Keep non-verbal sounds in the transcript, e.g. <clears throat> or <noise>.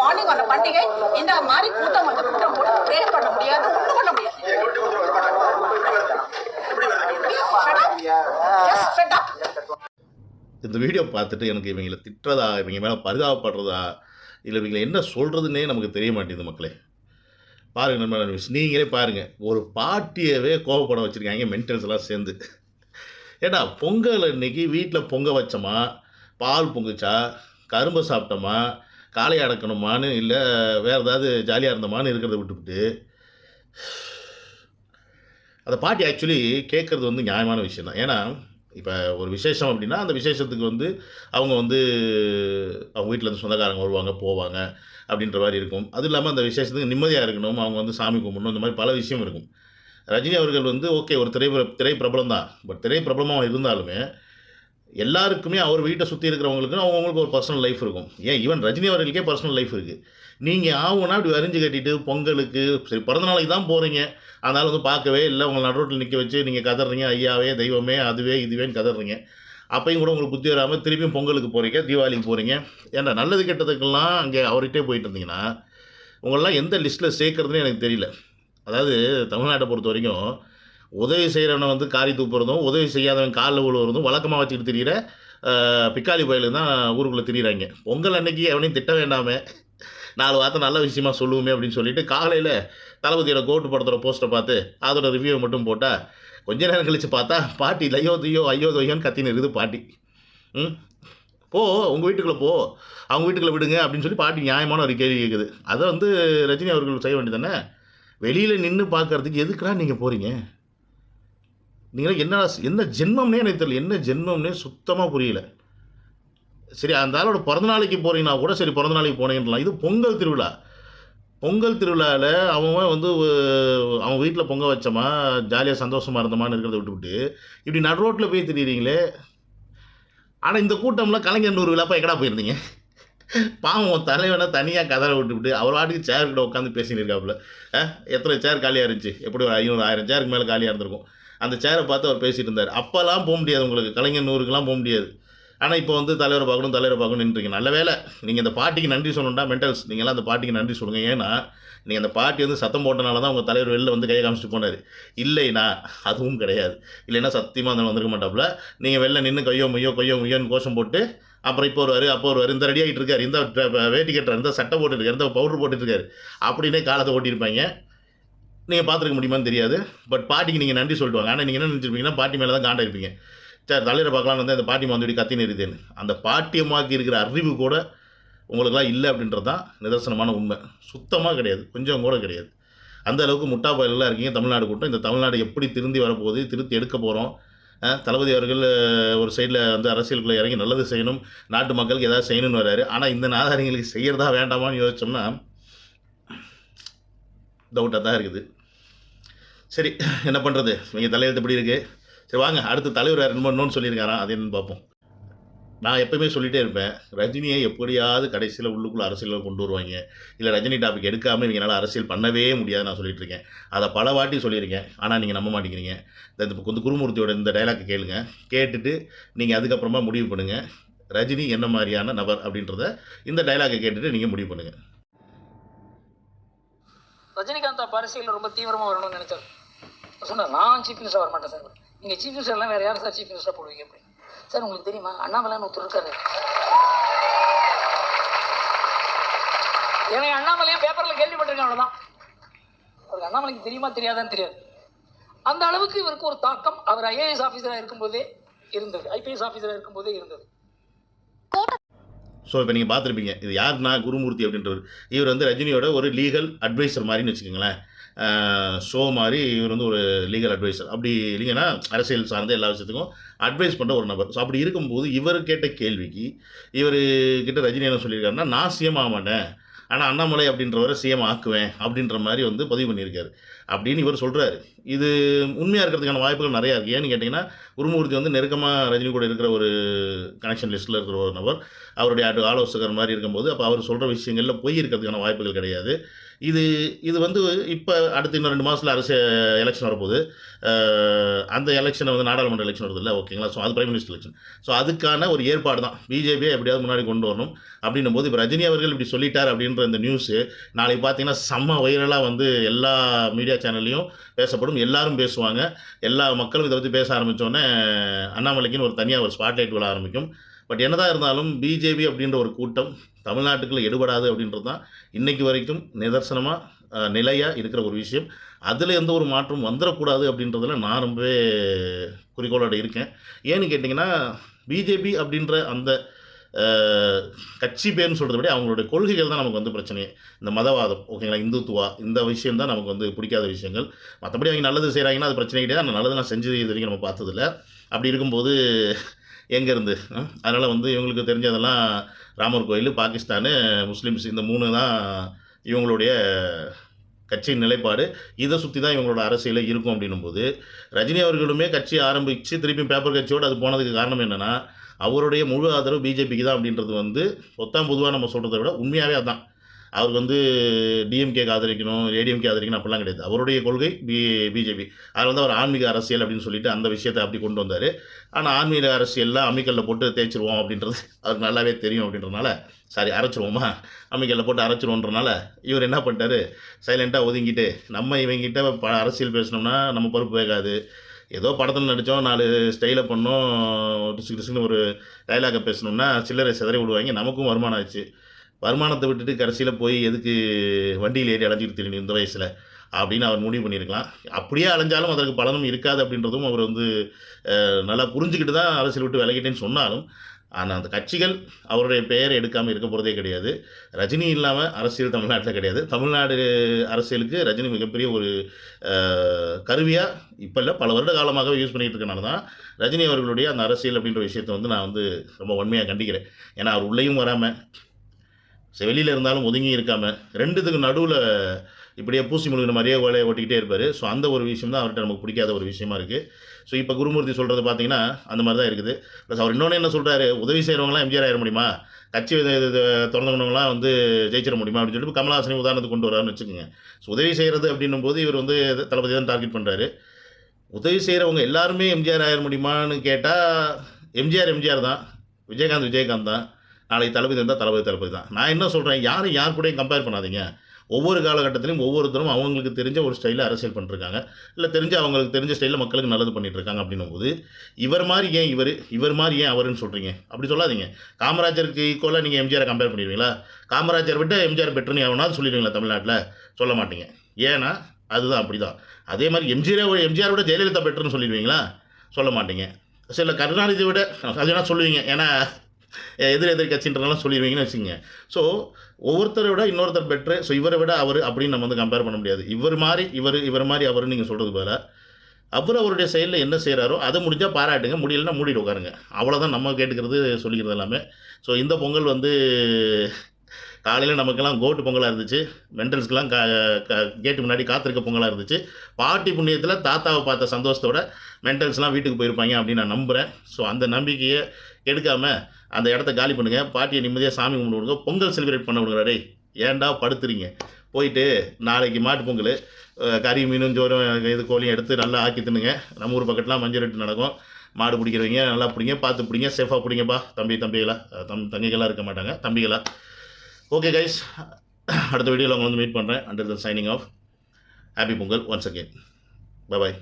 Morning வந்த பண்டிகை இந்த மாதிரி கூட்டம் வந்து கூட்டம் போட்டு ப்ரே பண்ண முடியாது ஒண்ணும் பண்ண முடியாது. இந்த வீடியோ பார்த்துட்டு எனக்கு இவங்களை திட்டுறதா இவங்க மேலே பரிதாபப்படுறதா இல்லை இவங்களை என்ன சொல்கிறதுன்னே நமக்கு தெரிய மாட்டேங்குது மக்களே. பாருங்கள் நண்பர் நீங்களே பாருங்கள் ஒரு பாட்டியவே கோபப்பட வச்சுருக்காங்க மென்டல்ஸ் எல்லாம் சேர்ந்து. ஏடா பொங்கல் அன்னைக்கு வீட்டில் பொங்க வச்சோமா? பால் பொங்குச்சா? கரும்பு சாப்பிட்டோமா? காளையை அடக்கணுமான்னு இல்லை வேறு ஏதாவது ஜாலியாக இருந்தோமான்னு இருக்கிறத விட்டுவிட்டு அந்த பாட்டி ஆக்சுவலி கேட்குறது வந்து நியாயமான விஷயம் தான் ஏன்னா இப்போ ஒரு விசேஷம் அப்படின்னா அந்த விசேஷத்துக்கு வந்து அவங்க வந்து அவங்க வீட்டில் இருந்து சொந்தக்காரங்க வருவாங்க போவாங்க அப்படின்ற மாதிரி இருக்கும். அது இல்லாமல் அந்த விசேஷத்துக்கு நிம்மதியாக இருக்கணும் அவங்க வந்து சாமி கும்பிடணும் இந்த மாதிரி பல விஷயம் இருக்கும். ரஜினி அவர்கள் வந்து ஓகே ஒரு திரை திரை பிரபலம் தான் பட் திரைப்பிரபலமாக இருந்தாலுமே எல்லாருக்குமே அவர் வீட்டை சுற்றி இருக்கிறவங்களுக்கும் அவங்கவுங்களுக்கு ஒரு பர்சனல் லைஃப் இருக்கும். ஏன்? ஈவன் ரஜினி அவர்களுக்கே பர்சனல் லைஃப் இருக்குது நீங்கள் ஆகுனா இப்படி வரிஞ்சு கட்டிட்டு பொங்கலுக்கு சரி பிறந்த நாளைக்கு தான் போகிறீங்க அதனால் வந்து பார்க்கவே இல்லை. உங்களை நடுரோட்டில் நிற்க வச்சு நீங்கள் கதறீங்க. ஐயாவே தெய்வமே அதுவே இதுவேன்னு கதறீங்க. அப்பையும் கூட உங்களுக்கு புத்தி வராமல் திருப்பியும் பொங்கலுக்கு போகிறீங்க தீபாவளிக்கு போகிறீங்க ஏன்னா நல்லது கெட்டதுக்கெல்லாம் அங்கே அவர்கிட்டே போயிட்டு இருந்தீங்கன்னா உங்களெல்லாம் எந்த லிஸ்ட்டில் சேர்க்குறதுன்னு எனக்கு தெரியல. அதாவது தமிழ்நாட்டை பொறுத்த வரைக்கும் உதவி செய்கிறவனை வந்து காரி தூப்புறதும் உதவி செய்யாதவன் காலில் விழுவுறதும் வழக்கமாக வச்சுக்கிட்டு திரியிற பிக்காலி பிக்காளி தான் ஊருக்குள்ளே திரியிறாங்க. பொங்கல் அன்னைக்கு எவனையும் திட்ட வேண்டாமே. நாலு வார்த்தை நல்ல விஷயமா சொல்லுவோமே அப்படின்னு சொல்லிட்டு காலையில் தளபதியோட கோட்டு படத்தோட போஸ்ட்டை பார்த்து அதோட ரிவ்யூவை மட்டும் போட்டால் கொஞ்ச நேரம் கழித்து பார்த்தா பாட்டி லையோ தையோ ஐயோ தையோன்னு கத்தின்னு இருக்குது பாட்டி. ம்? போ உங்கள் வீட்டுக்குள்ளே போ. அவங்க வீட்டுக்குள்ளே விடுங்க அப்படின்னு சொல்லி பாட்டி நியாயமான ஒரு கேள்வி கேட்குது. அதை வந்து ரஜினி அவர்கள் செய்ய வேண்டியதானே வெளியில் நின்று பார்க்கறதுக்கு எதுக்குலாம் நீங்கள் போகிறீங்க நீங்கள் என்ன என்ன ஜென்மம்னே எனக்கு தெரியல. என்ன ஜென்மம்னே சுத்தமாக புரியல. சரி அந்த ஆளோட பிறந்த நாளைக்கு போகிறீங்கன்னா கூட சரி பிறந்த நாளைக்கு போனீங்கலாம் இது பொங்கல் திருவிழா. பொங்கல் திருவிழாவில் அவன் வந்து அவன் வீட்டில் பொங்க வச்சோமா ஜாலியாக சந்தோஷமாக இருந்தோமான்னு இருக்கிறத விட்டுவிட்டு இப்படி நடு ரோட்டில் போய் திரியிறீங்களே. ஆனால் இந்த கூட்டம்லாம் கலைஞர் நூறு விழாப்பா எங்கடா போயிருந்தீங்க? பாவம் தலைவனை தனியாக கதரை விட்டுவிட்டு அவர் வாட்டுக்கு சேர் கிட்ட உட்காந்து பேசின்னு இருக்காப்புல. எத்தனை சேர் காலியாக இருந்துச்சு? எப்படி ஒரு ஐநூறு ஆயிரம் சேருக்கு மேலே காலியாக இருந்திருக்கும்? அந்த சேரை பார்த்து அவர் பேசிகிட்டு இருந்தார். அப்போல்லாம் போக முடியாது உங்களுக்கு. கலைஞர் நூறுக்கெல்லாம் போக முடியாது. ஆனால் இப்போ வந்து தலைவரை பார்க்கணும் தலைவரை பார்க்கணும் நின்றீங்க நல்ல வேலை நீங்கள் இந்த பாட்டிக்கு நன்றி சொல்லணும்டா மென்டல்ஸ் நீங்களாம் அந்த பாட்டிக்கு நன்றி சொல்லுங்கள் ஏன்னா நீங்கள் அந்த பாட்டி வந்து சத்தம் போட்டனால தான் உங்கள் தலைவர் வெளில வந்து கையை காமிச்சிட்டு போனார். இல்லைனா அதுவும் கிடையாது. இல்லைன்னா சத்தியமாக அந்த வந்திருக்க மாட்டாப்புல. நீங்கள் வெளில நின்று கையோ மையோ கையோ மையோன்னு கோஷம் போட்டு அப்புறம் இப்போ வருவார் அப்போ வருவார் இந்த ரெடி ஆகிட்டு இருக்காரு. இந்த வேட்டி கட்டுறாரு இந்த சட்டை போட்டுருக்காரு இந்த பவுடர் போட்டுருக்காரு அப்படின்னே காலத்தை ஓட்டியிருப்பாங்க. நீங்கள் பார்த்துருக்க முடியுமான்னு தெரியாது. பட் பாட்டிக்கு நீங்கள் நன்றி சொல்லிட்டு ஆனால் நீங்கள் என்ன நினச்சிருப்பீங்கன்னா பாட்டி மேலே தான் காண்டாக இருப்பீங்க. சரி தலையில் பார்க்கலாம்னு வந்து அந்த பாட்டி வந்து கத்தி நிறுத்தேன்னு அந்த பாட்டியம்மாக்கு இருக்கிற அறிவு கூட உங்களுக்குலாம் இல்லை அப்படின்றது தான் நிதர்சனமான உண்மை. சுத்தமாக கிடையாது. கொஞ்சம் கூட கிடையாது. அந்த அளவுக்கு முட்டா பயலெல்லாம் இருக்கீங்க. தமிழ்நாடு கூட்டம். இந்த தமிழ்நாடு எப்படி திருந்தி வரப்போகுது? திருத்தி எடுக்க போகிறோம் தளபதி அவர்கள் ஒரு சைடில் வந்து அரசியலுக்குள்ளே இறங்கி நல்லது செய்யணும். நாட்டு மக்களுக்கு ஏதாவது செய்யணும்னு வராரு ஆனால் இந்த நாதாரிங்களுக்கு செய்கிறதா வேண்டாமான்னு யோசிச்சோம்னா டவுட்டாக தான் இருக்குது. சரி என்ன பண்ணுறது நீங்கள் தலையெழுத்து எப்படி இருக்குது சரி வாங்க அடுத்த தலைவர் யார் இன்னொன்று சொல்லியிருக்காராம் அது என்னன்னு பார்ப்போம். நான் எப்பயுமே சொல்லிகிட்டே இருப்பேன் ரஜினியை எப்படியாவது கடைசியில் உள்ளுக்குள்ளே அரசியலில் கொண்டு வருவாங்க. இல்லை ரஜினி டாபிக் எடுக்காமல் என்னால் அரசியல் பண்ணவே முடியாது நான் சொல்லிட்டு இருக்கேன். அதை பல வாட்டி சொல்லியிருக்கேன் ஆனால் நீங்கள் நம்ப மாட்டேங்கிறீங்க. இந்த இந்த கொஞ்சம் குருமூர்த்தியோட இந்த டைலாக்கை கேளுங்க. கேட்டுட்டு நீங்கள் அதுக்கப்புறமா முடிவு பண்ணுங்கள் ரஜினி என்ன மாதிரியான நபர் அப்படின்றத இந்த டைலாக்கை கேட்டுட்டு நீங்கள் முடிவு பண்ணுங்கள் ரஜினிகாந்த் அரசியலில் ரொம்ப தீவிரமாக வரணும்னு நினைச்சார். சொன்னார் நான் சீஃப் மினிஸ்டர் வர மாட்டேன் சார். நீங்க சீஃப் மினிஸ்டர்லாம் வேறு வேற யார் சார் சீஃப் மினிஸ்டர் போடுவீங்க அப்படி? சார் உங்களுக்கு தெரியுமா? அண்ணாமலைன்னு ஒருத்தர் இருக்காரு. ஏன்னா அண்ணாமலையும் பேப்பர்ல கேள்விப்பட்டிருக்கேன் அவ்வளவுதான். அவருக்கு அண்ணாமலைக்கு தெரியுமா தெரியாதான்னு தெரியாது. அந்த அளவுக்கு இவருக்கு ஒரு தாக்கம். அவர் ஐஏஎஸ் ஆஃபீஸரா இருக்கும்போதே இருந்தது. ஐபிஎஸ் ஆஃபீஸரா இருக்கும்போதே இருந்தது. ஸோ இப்போ நீங்கள் பார்த்துருப்பீங்க இது யாருன்னா குருமூர்த்தி அப்படின்றவர். இவர் வந்து ரஜினியோட ஒரு லீகல் அட்வைசர் மாதிரின்னு வச்சுக்கோங்களேன். ஷோ மாதிரி இவர் வந்து ஒரு லீகல் அட்வைசர் அப்படி இல்லைங்கன்னா அரசியல் சார்ந்த எல்லா விஷயத்துக்கும் அட்வைஸ் பண்ணுற ஒரு நபர். ஸோ அப்படி இருக்கும்போது இவர் கேட்ட கேள்விக்கு இவர் கிட்ட ரஜினி என்ன சொல்லியிருக்காருன்னா நான் சிஎம் ஆக மாட்டேன். ஆனால் அண்ணாமலை அப்படின்றவரை சிஎம் ஆக்குவேன். அப்படின்ற மாதிரி வந்து பதிவு பண்ணியிருக்காரு. அப்படின்னு இவர் சொல்கிறாரு இது உண்மையாக இருக்கிறதுக்கான வாய்ப்புகள் நிறையா இருக்குது ஏன்னு கேட்டிங்கன்னா குருமூர்த்தி வந்து நெருக்கமாக ரஜினி கூட இருக்கிற ஒரு கனெக்ஷன் லிஸ்ட்டில் இருக்கிற ஒரு நபர். அவருடைய ஆலோசகர் மாதிரி இருக்கும்போது அப்போ அவர் சொல்கிற விஷயங்களில் போய் இருக்கிறதுக்கான வாய்ப்புகள் கிடையாது. இது இது வந்து இப்போ அடுத்த இன்னும் ரெண்டு மாதத்தில் அரசு எலெக்ஷன் வரப்போகுது. அந்த எலெக்ஷனை வந்து நாடாளுமன்ற எலெக்ஷன் வருது இல்லை ஓகேங்களா ஸோ அது பிரைம் மினிஸ்டர் எலெக்ஷன் ஸோ அதுக்கான ஒரு ஏற்பாடு தான். பிஜேபியை எப்படியாவது முன்னாடி கொண்டு வரணும் அப்படின்னும் போது இப்போ ரஜினி அவர்கள் இப்படி சொல்லிட்டார் அப்படின்ற இந்த நியூஸு நாளைக்கு பார்த்தீங்கன்னா செம்ம வைரலாக வந்து எல்லா மீடியா சேனல்லையும் பேசப்படும். எல்லாரும் பேசுவாங்க. எல்லா மக்களும் இதை பற்றி பேச ஆரம்பித்தோடனே அண்ணாமலைக்குன்னு ஒரு தனியாக ஒரு ஸ்பாட்லைட் விழ ஆரம்பிக்கும். பட் என்னதான் இருந்தாலும் பிஜேபி அப்படின்ற ஒரு கூட்டம் தமிழ்நாட்டுக்குள்ள எடுபடாது அப்படின்றது தான் இன்றைக்கு வரைக்கும் நிதர்சனமாக நிலையாக இருக்கிற ஒரு விஷயம். அதில் எந்த ஒரு மாற்றம் வந்துடக்கூடாது அப்படின்றதுல நான் ரொம்பவே குறிக்கோளோட இருக்கேன். ஏன்னு கேட்டிங்கன்னா பிஜேபி அப்படின்ற அந்த கட்சி பேர்னு சொல்கிறத விட அவங்களுடைய கொள்கைகள் தான் நமக்கு வந்து பிரச்சனையே. இந்த மதவாதம் ஓகேங்களா இந்துத்துவா இந்த விஷயம் தான் நமக்கு வந்து பிடிக்காத விஷயங்கள். மற்றபடி அவங்க நல்லது செய்கிறாங்கன்னா அது பிரச்சனை கிடையாது. நல்லது நான் செஞ்சது இது வரைக்கும் நம்ம பார்த்ததில்ல. அப்படி இருக்கும்போது எங்கேருந்து? அதனால் வந்து இவங்களுக்கு தெரிஞ்சதெல்லாம் ராமர் கோயில் பாகிஸ்தானு முஸ்லீம்ஸ் இந்த மூணு தான் இவங்களுடைய கட்சியின் நிலைப்பாடு. இதை சுற்றி தான் இவங்களோட அரசியலில் இருக்கும் அப்படின்னும் போது ரஜினி அவர்களுமே கட்சி ஆரம்பித்து திருப்பி பேப்பர் கட்சியோடு அது போனதுக்கு காரணம் என்னென்னா அவருடைய முழு ஆதரவு பிஜேபிக்கு தான் அப்படின்றது வந்து பொத்தாம் பொதுவாக நம்ம சொல்கிறத விட உண்மையாகவே அதான். அவருக்கு வந்து டிஎம்கேக்கு ஆதரிக்கணும் ஏடிஎம்கே ஆதரிக்கணும் அப்படிலாம் கிடையாது. அவருடைய கொள்கை பி பிஜேபி அதில் வந்து அவர் ஆன்மீக அரசியல் அப்படின்னு சொல்லிட்டு அந்த விஷயத்தை அப்படி கொண்டு வந்தார். ஆனால் ஆன்மீக அரசியல்லாம் அம்மிக்கல்ல போட்டு தேய்ச்சிருவோம் அப்படின்றது அவருக்கு நல்லாவே தெரியும் அப்படின்றனால சாரி அரைச்சிருவோமா? அம்மிக்கல்ல போட்டு அரைச்சிருவோன்றனால இவர் என்ன பண்ணிட்டாரு? சைலண்ட்டாக ஒதுங்கிட்டு நம்ம இவங்கிட்ட ப அரசியல் பேசினோம்னா நம்ம பொறுப்பு வேகாது. ஏதோ படத்தில் நடித்தோம் நாலு ஸ்டைலை பண்ணோம் டிசு டிசுன்னு ஒரு டைலாகை பேசணும்னா சில்லறை சிதறி விடுவாங்க. நமக்கும் வருமானம் ஆச்சு. வருமானத்தை விட்டுட்டு கடைசியில் போய் எதுக்கு வண்டியில் ஏறி அலைஞ்சிட்டு தெரியணும் இந்த வயசில் அப்படின்னு அவர் முடிவு பண்ணியிருக்கலாம். அப்படியே அலைஞ்சாலும் அதற்கு பலனும் இருக்காது அப்படின்றதும் அவர் வந்து நல்லா புரிஞ்சுக்கிட்டு தான் அரசியல் விட்டு விலகிட்டேன்னு சொன்னாலும் ஆனால் அந்த கட்சிகள் அவருடைய பெயரை எடுக்காமல் இருக்க போகிறதே கிடையாது. ரஜினி இல்லாமல் அரசியல் தமிழ்நாட்டில் கிடையாது. தமிழ்நாடு அரசியலுக்கு ரஜினி மிகப்பெரிய ஒரு கருவியாக இப்போ இல்லை பல வருட காலமாகவே யூஸ் பண்ணிகிட்டு இருக்கனால தான் ரஜினி அவர்களுடைய அந்த அரசியல் அப்படின்ற விஷயத்தை வந்து நான் வந்து ரொம்ப வன்மையாக கண்டிக்கிறேன். ஏன்னா அவர் உள்ளேயும் வராமல் வெளியில் இருந்தாலும் ஒதுங்கி இருக்காமல் ரெண்டுத்துக்கு நடுவில் இப்படியே பூசி முழுகிற மாதிரியே வேலையை ஓட்டிக்கிட்டே இருப்பார். ஸோ அந்த ஒரு விஷயம் தான் அவர்கிட்ட நமக்கு பிடிக்காத ஒரு விஷயமா இருக்குது ஸோ இப்போ குருமூர்த்தி சொல்கிறது பார்த்தீங்கன்னா அந்த மாதிரி தான் இருக்குது. ப்ளஸ் அவர் இன்னொன்று என்ன சொல்கிறாரு உதவி செய்கிறவங்களாம் எம்ஜிஆர் ஆயிட முடியுமா? கட்சி இது- திறந்தவங்களாம் வந்து ஜெயிச்சிட முடியுமா அப்படின்னு சொல்லிட்டு கமலஹாசனை உதாரணத்துக்கு கொண்டு வரான்னு வச்சுக்கோங்க. ஸோ உதவி செய்கிறது அப்படின்னும் போது இவர் வந்து தளபதி தான் டார்கெட் பண்ணுறாரு உதவி செய்கிறவங்க எல்லாருமே எம்ஜிஆர் ஆயிட முடியுமான்னு கேட்டால் எம்ஜிஆர் எம்ஜிஆர் தான். விஜயகாந்த் விஜயகாந்த் தான். நாளைக்கு தளபதி இருந்தால் தளபதி தளபதி தான். நான் என்ன சொல்கிறேன் யாரும் யார் கூடயும் கம்பேர் பண்ணாதீங்க. ஒவ்வொரு காலகட்டத்திலையும் ஒவ்வொருத்தரும் அவங்களுக்கு தெரிஞ்ச ஒரு ஸ்டைலில் அரசியல் பண்ணிருக்காங்க இல்லை தெரிஞ்ச அவங்களுக்கு தெரிஞ்ச ஸ்டைலில் மக்களுக்கு நல்லது பண்ணிட்டுருக்காங்க அப்படின்னும் போது இவர் மாதிரி ஏன் இவர்? இவர் மாதிரி ஏன் அவருன்னு சொல்கிறீங்க அப்படி சொல்லாதீங்க. காமராஜருக்கு ஈக்குவலாக நீங்கள் எம்ஜிஆரை கம்பேர் பண்ணிடுவீங்களா? காமராஜர் விட்டு எம்ஜிஆர் பெட்டர்னு எவனாவது சொல்லிடுவீங்களா தமிழ்நாட்டில்? சொல்ல மாட்டீங்க. ஏன்னா அதுதான் அப்படி தான் அதே மாதிரி எம்ஜிஆர் எம்ஜிஆர் விட ஜெயலலிதா பெட்டர்னு சொல்லிடுவீங்களா? சொல்ல மாட்டீங்க. சில கருணாநிதி விட அது சொல்லுவீங்க. ஏன்னா எதிர் எதிர்கட்சின்றதெல்லாம் சொல்லிடுவீங்கன்னு வச்சுங்க ஸோ ஒவ்வொருத்தரை விட இன்னொருத்தர் பெட்ரு ஸோ இவரை விட அவர் அப்படின்னு நம்ம வந்து கம்பேர் பண்ண முடியாது. இவர் மாதிரி இவர் இவர் மாதிரி அவர்னு நீங்கள் சொல்கிறது போல. அவர் அவருடைய செயலில் என்ன செய்கிறாரோ அதை முடிஞ்சால் பாராட்டுங்க. முடியலன்னா மூடிட்டு உட்காருங்க. அவ்வளோதான் நம்ம கேட்டுக்கிறது சொல்லிக்கிறது எல்லாமே. ஸோ இந்த பொங்கல் வந்து காலையில் நமக்கெல்லாம் கோட்டு பொங்கலாக இருந்துச்சு. மென்டல்ஸ்க்கெலாம் கா க- கேட்டு முன்னாடி காத்திருக்க பொங்கலாக இருந்துச்சு. பாட்டி புண்ணியத்தில் தாத்தாவை பார்த்த சந்தோஷத்தோட மென்டல்ஸ்லாம் வீட்டுக்கு போயிருப்பாங்க அப்படின்னு நான் நம்புகிறேன் ஸோ அந்த நம்பிக்கையை எடுக்காமல் அந்த இடத்த காலி பண்ணுங்கள் பாட்டியை நிம்மதியாக சாமி கும்பிட்டு பொங்கல் செலிப்ரேட் பண்ண விடுங்க. டேய் ஏன்டா படுத்துறீங்க? போயிட்டு நாளைக்கு மாட்டு பொங்கல். கறி மீனும் ஜோரம் இது கோழியும் எடுத்து நல்லா ஆக்கி தின்னுங்க. நம்ம ஊர் பக்கத்துலாம் மஞ்சள் ரெட்டு நடக்கும். மாடு பிடிக்கிறவங்க நல்லா பிடிங்க பார்த்து பிடிங்க சேஃபாக பிடிங்கப்பா. தம்பி தம்பிகளா தம் தங்கைகளாக இருக்க மாட்டாங்க. தம்பிகளா ஓகே கைஸ் <clears throat> அடுத்த வீடியோவில் உங்களை வந்து மீட் பண்ணுறேன் under the shining of happy Pongal once again bye